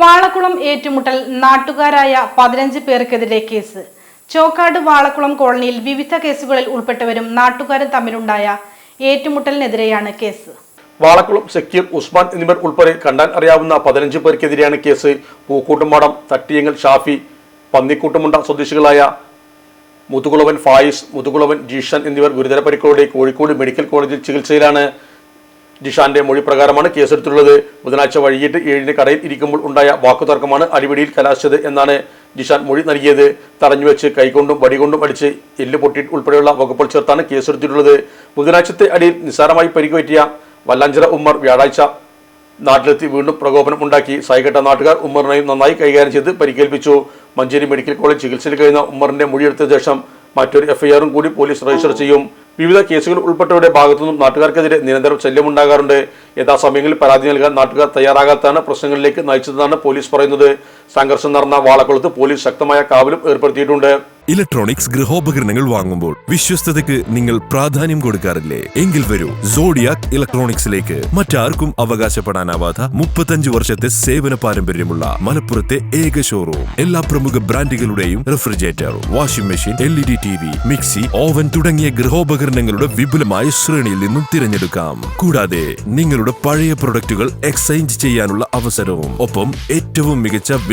വാളക്കുളം ഏറ്റുമുട്ടൽ നാട്ടുകാരായ പതിനഞ്ച് പേർക്കെതിരെ കേസ്. ചോക്കാട് വാളക്കുളം കോളനിയിൽ വിവിധ കേസുകളിൽ ഉൾപ്പെട്ടവരും നാട്ടുകാരും തമ്മിലുണ്ടായ ഏറ്റുമുട്ടലിനെതിരെയാണ് കേസ്. വാളക്കുളം സക്കീർ ഉസ്മാൻ എന്നിവർ ഉൾപ്പെടെ കണ്ടാൻ അറിയാവുന്ന പതിനഞ്ച് പേർക്കെതിരെയാണ് കേസ്. പൂക്കൂട്ടുമാടം തട്ടിയങ്ങൽ ഷാഫി പന്നിക്കൂട്ടുമുണ്ട സ്വദേശികളായ മുതുകുളവൻ ഫായിസ് മുതുകുളവൻ ജീഷൻ എന്നിവർ ഗുരുതര പരിക്കോടെ കോഴിക്കോട് മെഡിക്കൽ കോളേജിൽ ചികിത്സയിലാണ്. ജിഷാന്റെ മൊഴി പ്രകാരമാണ് കേസെടുത്തുള്ളത് ബുധനാഴ്ച വൈകിട്ട് ഏഴിന് കടയിൽ ഇരിക്കുമ്പോൾ ഉണ്ടായ വാക്കുതർക്കമാണ് അടിപിടിയിൽ കലാശിച്ചത് എന്നാണ് ജിഷാൻ മൊഴി നൽകിയത്. തടഞ്ഞുവെച്ച് കൈകൊണ്ടും വടികൊണ്ടും അടിച്ച് എല്ല് പൊട്ടി ഉൾപ്പെടെയുള്ള വകുപ്പുകൾ ചേർത്താണ് കേസെടുത്തിട്ടുള്ളത്. ബുധനാഴ്ചത്തെ അടിയിൽ നിസ്സാരമായി പരിക്കുപറ്റിയ വല്ലാഞ്ചിറ ഉമ്മർ വ്യാഴാഴ്ച നാട്ടിലെത്തി വീണ്ടും പ്രകോപനം ഉണ്ടാക്കി. സൈകെട്ട നാട്ടുകാർ ഉമ്മറിനെയും നന്നായി കൈകാര്യം ചെയ്ത് പരിക്കേൽപ്പിച്ചു. മഞ്ചേരി മെഡിക്കൽ കോളേജ് ചികിത്സയിൽ കഴിയുന്ന ഉമ്മറിന്റെ മൊഴിയെടുത്ത ശേഷം മറ്റൊരു എഫ്ഐആറും കൂടി പോലീസ് രജിസ്റ്റർ ചെയ്യും. വിവിധ കേസുകൾ ഉൾപ്പെട്ടവരുടെ ഭാഗത്തുനിന്നും നാട്ടുകാർക്കെതിരെ നിരന്തരം ശല്യമുണ്ടാകാറുണ്ട്. യഥാസമയങ്ങളിൽ പരാതി നൽകാൻ നാട്ടുകാർ തയ്യാറാകാത്താണ് പ്രശ്നങ്ങളിലേക്ക് നയിച്ചതെന്നാണ് പോലീസ് പറയുന്നത്. സംഘർഷം നടന്ന വാളക്കുളത്ത് പോലീസ് ശക്തമായ കാവലും ഏർപ്പെടുത്തിയിട്ടുണ്ട്. ഇലക്ട്രോണിക്സ് ഗൃഹോപകരണങ്ങൾ വാങ്ങുമ്പോൾ വിശ്വസ്തതയ്ക്ക് നിങ്ങൾ പ്രാധാന്യം കൊടുക്കാറില്ലേ? എങ്കിൽ വരൂ. സോഡിയാക് ഇലക്ട്രോണിക്സിലേക്ക് മറ്റാർക്കും അവകാശപ്പെടാനാവാത്ത മുപ്പത്തഞ്ച് വർഷത്തെ സേവന പാരമ്പര്യമുള്ള മലപ്പുറത്തെ ഏക ഷോറൂം എല്ലാ പ്രമുഖ ബ്രാൻഡുകളുടെയും refrigerator washing machine L E D T V mixie oven തുടങ്ങിയ ഗൃഹോപകരണങ്ങളുടെ വിപുലമായ ശ്രേണിയിൽ നിന്നും തിരഞ്ഞെടുക്കാം. കൂടാതെ നിങ്ങളുടെ പഴയ പ്രൊഡക്റ്റുകൾ എക്സ്ചേഞ്ച് ചെയ്യാനുള്ള അവസരവും. ഒപ്പം ഏറ്റവും മികച്ച